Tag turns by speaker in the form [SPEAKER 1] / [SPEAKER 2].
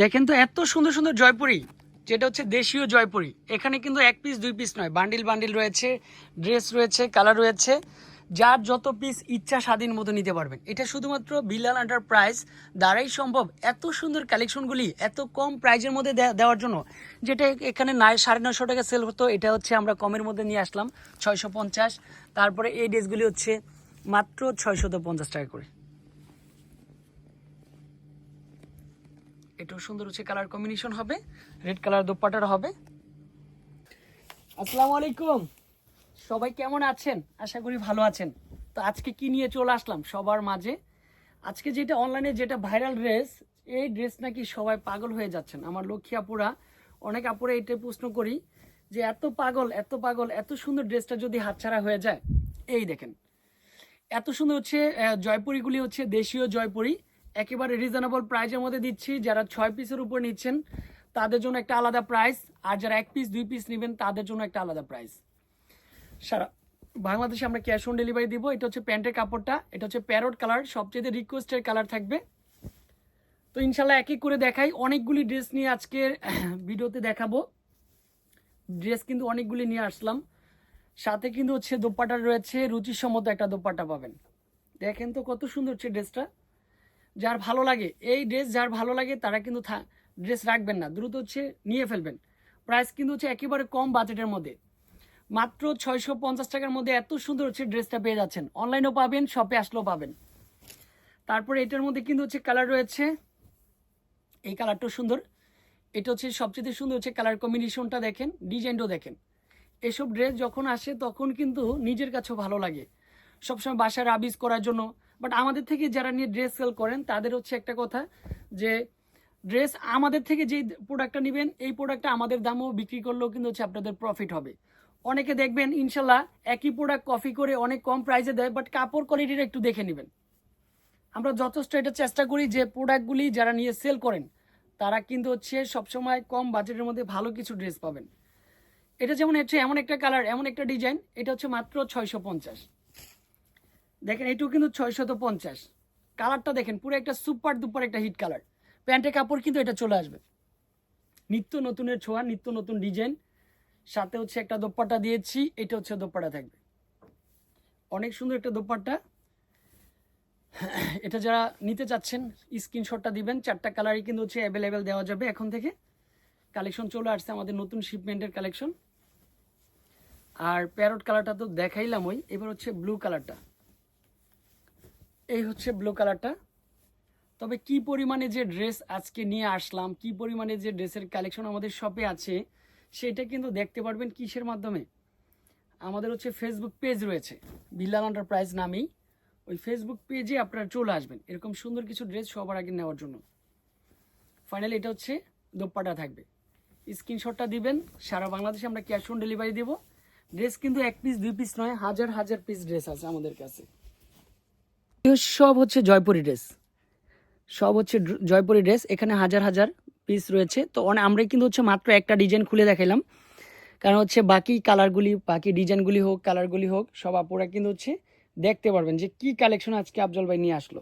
[SPEAKER 1] দেখেন তো এত সুন্দর সুন্দর জয়পুরি, যেটা হচ্ছে দেশীয় জয়পুরি। এখানে কিন্তু এক পিস দুই পিস নয় বান্ডিল বান্ডিল রয়েছে ড্রেস রয়েছে কালার রয়েছে। যার যত পিস ইচ্ছা স্বাধীন মতো নিতে পারবেন। এটা শুধুমাত্র বিলাল এন্টারপ্রাইজ দ্বারাই সম্ভব এত সুন্দর কালেকশনগুলি এত কম প্রাইজের মধ্যে দেওয়ার জন্য, যেটা এখানে নয় সাড়ে নশো টাকা সেল হতো। এটা হচ্ছে আমরা কমের মধ্যে নিয়ে আসলাম, ছয়শো পঞ্চাশ। তারপরে এই ড্রেসগুলি হচ্ছে মাত্র ছয়শত পঞ্চাশ টাকা করে। এটাও সুন্দর হচ্ছে কালার কম্বিনেশন হবে রেড কালার দোপাটার হবে। আসসালামু আলাইকুম। সবাই কেমন আছেন? আশা করি ভালো আছেন। তো আজকে কি নিয়ে চলে আসলাম সবার মাঝে? আজকে যেটা অনলাইনে যেটা ভাইরাল ড্রেস এই ড্রেস নাকি সবাই পাগল হয়ে যাচ্ছেন। আমার লক্ষ্মী আপুরা, অনেক আপুরা এটা প্রশ্ন করি যে, এত পাগল এত পাগল, এত সুন্দর ড্রেসটা যদি হাতছাড়া হয়ে যায়? এই দেখেন, এত সুন্দর হচ্ছে জয়পুরিগুলি হচ্ছে দেশীয় জয়পুরি। একেবারে রিজনেবল প্রাইসের মধ্যে দিচ্ছি। যারা ছয় পিসের উপর নিচ্ছেন, তাদের জন্য একটা আলাদা প্রাইস আর যারা এক পিস দুই পিস নেবেন, তাদের জন্য একটা আলাদা প্রাইস সারা বাংলাদেশে আমরা ক্যাশ অন ডেলিভারি দিব। এটা হচ্ছে প্যান্টের কাপড়টা। এটা হচ্ছে প্যারট কালার সবচেয়ে রিকোয়েস্টের কালার থাকবে। তো ইনশাল্লাহ এক এক করে দেখাই। অনেকগুলি ড্রেস নিয়ে আজকের ভিডিওতে দেখাবো। ড্রেস কিন্তু অনেকগুলি নিয়ে আসলাম। সাথে কিন্তু হচ্ছে দোপাটা রয়েছে। রুচিসম্মত একটা দোপাটা পাবেন। দেখেন তো কত সুন্দর হচ্ছে ড্রেসটা যার ভালো লাগে, এই ড্রেস যার ভালো লাগে তারা কিন্তু ড্রেস রাখবেন না, দ্রুত হচ্ছে নিয়ে ফেলবেন। প্রাইস কিন্তু হচ্ছে একেবারে কম বাজেটের মধ্যে। মাত্র ছয়শো পঞ্চাশ টাকার মধ্যে এত সুন্দর হচ্ছে ড্রেসটা পেয়ে যাচ্ছেন। অনলাইনেও পাবেন শপে আসলেও পাবেন। তারপরে এটার মধ্যে কিন্তু হচ্ছে কালার রয়েছে। এই কালারটাও সুন্দর। এটা হচ্ছে সবচেয়ে সুন্দর হচ্ছে কালার কম্বিনেশনটা দেখেন ডিজাইনটাও দেখেন। এসব ড্রেস যখন আসে তখন কিন্তু নিজের কাছেও ভালো লাগে। সবসময় বাসায় আবিজ করার জন্য বাট আমাদের থেকে যারা নিয়ে ড্রেস সেল করেন, তাদের হচ্ছে একটা কথা যে ড্রেস আমাদের থেকে যেই প্রোডাক্টটা নেবেন, এই প্রোডাক্টটা আমাদের দামও বিক্রি করলেও কিন্তু হচ্ছে আপনাদের প্রফিট হবে। অনেকে দেখবেন, ইনশাল্লাহ, একই প্রোডাক্ট কপি করে অনেক কম প্রাইসে দেয় বাট কাপড় কোয়ালিটিটা একটু দেখে নেবেন। আমরা যথেষ্ট এটা চেষ্টা করি যে প্রোডাক্টগুলি যারা নিয়ে সেল করেন, তারা কিন্তু হচ্ছে সবসময় কম বাজেটের মধ্যে ভালো কিছু ড্রেস পাবেন। এটা যেমন হচ্ছে এমন একটা কালার এমন একটা ডিজাইন এটা হচ্ছে মাত্র ছয়শো পঞ্চাশ। দেখেন এটুকু কিন্তু ছয়শত পঞ্চাশ। কালারটা দেখেন, পুরো একটা সুপার দুপার একটা হিট কালার। প্যান্টের কাপড় কিন্তু এটা চলে আসবে। নিত্য নতুনের ছোঁয়া, নিত্য নতুন ডিজাইন। সাথে হচ্ছে একটা দোপাট্টা দিয়েছি, এটা হচ্ছে দোপাট্টা থাকবে। অনেক সুন্দর একটা দোপাট্টা। এটা যারা নিতে চাচ্ছেন, স্ক্রিনশটটা দিবেন। চারটা কালারই কিন্তু হচ্ছে অ্যাভেলেবেল দেওয়া যাবে এখন থেকে। কালেকশন চলে আসছে আমাদের নতুন শিপমেন্টের কালেকশন। আর প্যারট কালারটা তো দেখাইলাম ওই এবার হচ্ছে ব্লু কালারটা। এই হচ্ছে ব্লু কালারটা তবে কি পরিমাণে যে ড্রেস আজকে নিয়ে আসলাম, কি পরিমাণে যে ড্রেসের কালেকশন আমাদের শপে আছে, সেটা কিন্তু দেখতে পারবেন কিসের মাধ্যমে? আমাদের হচ্ছে ফেসবুক পেজ রয়েছে বিল্লাল এন্টারপ্রাইজ নামেই। ওই ফেসবুক পেজে আপনারা চলে আসবেন, এরকম সুন্দর কিছু ড্রেস সবার আগে নেওয়ার জন্য। ফাইনালি এটা হচ্ছে দোপ্পাটা থাকবে। স্ক্রিনশটটা দিবেন, সারা বাংলাদেশে আমরা ক্যাশ অন ডেলিভারি দেবো। ড্রেস কিন্তু এক পিস দুই পিস নয়, হাজার হাজার পিস ড্রেস আছে আমাদের কাছে। সব হচ্ছে জয়পুরি ড্রেস। সব হচ্ছে জয়পুরি ড্রেস, এখানে হাজার হাজার পিস রয়েছে। তো অনেক আমরা কিন্তু হচ্ছে মাত্র একটা ডিজাইন খুলে দেখাইলাম। কারণ হচ্ছে বাকি কালারগুলি বাকি ডিজাইনগুলি হোক কালারগুলি হোক, সব আপুরা কিন্তু হচ্ছে দেখতে পারবেন যে কি কালেকশন আজকে আফজল ভাই নিয়ে আসলো।